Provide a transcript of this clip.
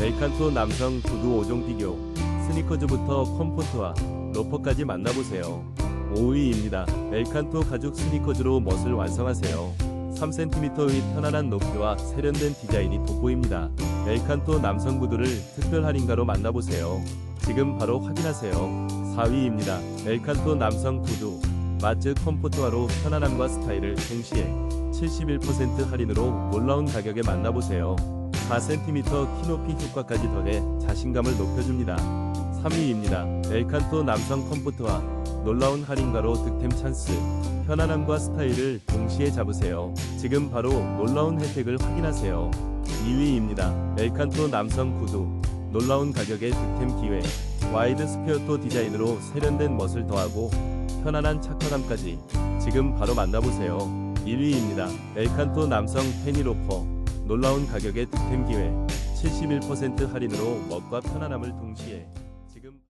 멜칸토 남성 구두 5종 비교 스니커즈부터 컴포트와 로퍼까지 만나보세요. 5위입니다. 멜칸토 가죽 스니커즈로 멋을 완성하세요. 3cm의 편안한 높이와 세련된 디자인이 돋보입니다. 멜칸토 남성 구두를 특별 할인가로 만나보세요. 지금 바로 확인하세요. 4위입니다. 멜칸토 남성 구두 마츠 컴포트화로 편안함과 스타일을 동시에 71% 할인으로 놀라운 가격에 만나보세요. 4cm 키 높이 효과까지 더해 자신감을 높여줍니다. 3위입니다. 멜칸토 남성 컴포트와 놀라운 할인가로 득템 찬스. 편안함과 스타일을 동시에 잡으세요. 지금 바로 놀라운 혜택을 확인하세요. 2위입니다. 멜칸토 남성 구두. 놀라운 가격의 득템 기회. 와이드 스퀘어토 디자인으로 세련된 멋을 더하고 편안한 착화감까지 지금 바로 만나보세요. 1위입니다. 멜칸토 남성 페니로퍼 놀라운 가격의 득템 기회 71% 할인으로 멋과 편안함을 동시에 지금